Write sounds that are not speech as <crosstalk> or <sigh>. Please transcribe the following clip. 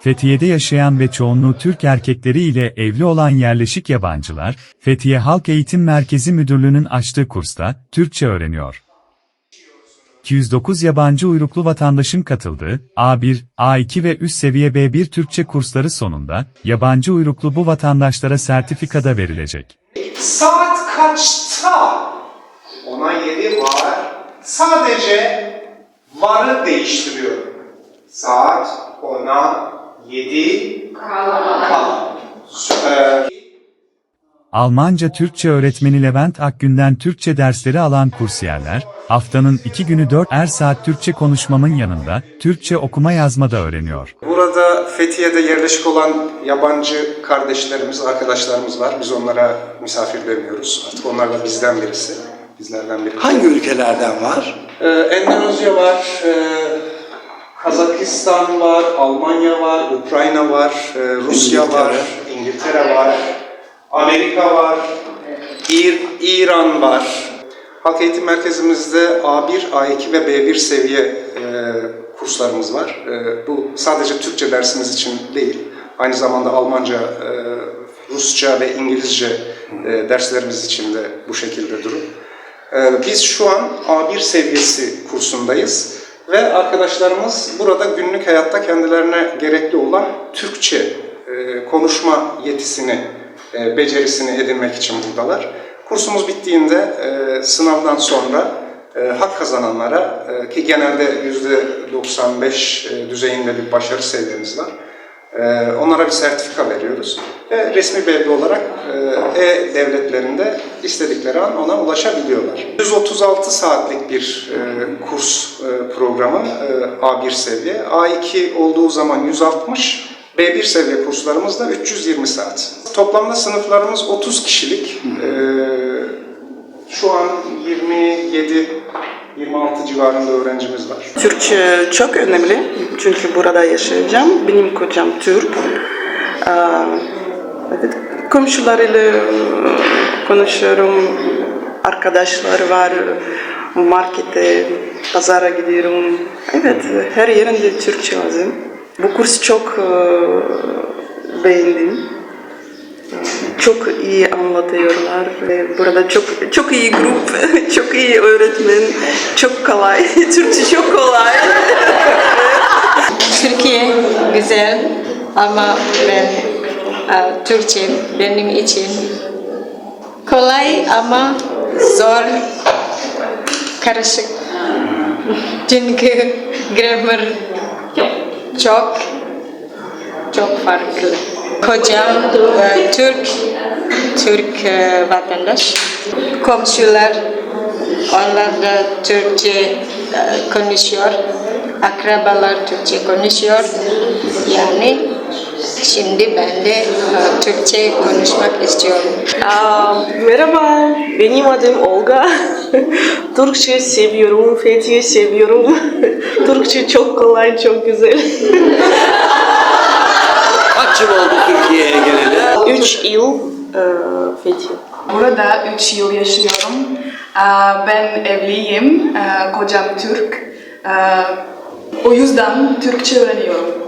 Fethiye'de yaşayan ve çoğunluğu Türk erkekleri ile evli olan yerleşik yabancılar, Fethiye Halk Eğitim Merkezi Müdürlüğü'nün açtığı kursta Türkçe öğreniyor. 209 yabancı uyruklu vatandaşın katıldığı A1, A2 ve üst seviye B1 Türkçe kursları sonunda yabancı uyruklu bu vatandaşlara sertifika da verilecek. Saat kaçta? Ona yedi var. Sadece varı değiştiriyorum. Saat ona yedi kala. Süper. Almanca Türkçe öğretmeni Levent Akgün'den Türkçe dersleri alan kursiyerler, haftanın iki günü 4'er saat Türkçe konuşmamın yanında, Türkçe okuma yazma da öğreniyor. Burada Fethiye'de yerleşik olan yabancı kardeşlerimiz, arkadaşlarımız var. Biz onlara misafir demiyoruz. Artık onlar da bizden birisi. Bizlerden biri. Hangi ülkelerden var? Ee, Endonezya var, e, Kazakistan var, Almanya var, Ukrayna var, e, Rusya İngiltere. var, İngiltere var, Amerika var, İr- İran var. Halk Eğitim Merkezimizde A1, A2 ve B1 seviye e, kurslarımız var. E, bu sadece Türkçe dersimiz için değil, aynı zamanda Almanca, e, Rusça ve İngilizce e, derslerimiz için de bu şekilde durum. Ee, Biz şu an A1 seviyesi kursundayız ve arkadaşlarımız burada günlük hayatta kendilerine gerekli olan Türkçe e, konuşma yetisini, e, becerisini edinmek için buradalar. Kursumuz bittiğinde e, sınavdan sonra hak kazananlara ki genelde %95 e, düzeyinde bir başarı seviyemiz var. Onlara bir sertifika veriyoruz resmi belge olarak e, e-devletlerinde istedikleri an ona ulaşabiliyorlar. 136 saatlik bir e, kurs e, programı e, A1 seviye, A2 olduğu zaman 160, B1 seviye kurslarımız da 320 saat. Toplamda sınıflarımız 30 kişilik. Ee, Şu an 27 26 civarında öğrencimiz var. Türkçe çok önemli çünkü burada yaşayacağım. Benim kocam Türk. Ee, komşularıyla konuşuyorum. Arkadaşlar var. Markete, pazara gidiyorum. Evet, her yerinde Türkçe lazım. Bu kurs çok e, beğendim. Çok iyi anlatıyorlar. ve Burada çok çok iyi grup, <laughs> çok iyi öğretmen, çok kolay. <laughs> Türkçe çok kolay. Türkiye güzel ama ben e, Türkçe benim için kolay ama zor, karışık. Çünkü grammar çok çok farklı. Kocam e, Türk, Türk e, vatandaş. Komşular onlar da Türkçe e, konuşuyor. Akrabalar Türkçe konuşuyor. Yani şimdi ben de e, Türkçe konuşmak istiyorum. Aa, merhaba, benim adım Olga. <laughs> Türkçe seviyorum, Fethiye seviyorum. <laughs> Türkçe çok kolay, çok güzel. <laughs> Kaç yıl oldu Türkiye'ye geleli? 3 yıl e, Fethiye. Burada 3 yıl yaşıyorum. Aa, Ben evliyim. Kocam Türk. O yüzden Türkçe öğreniyorum.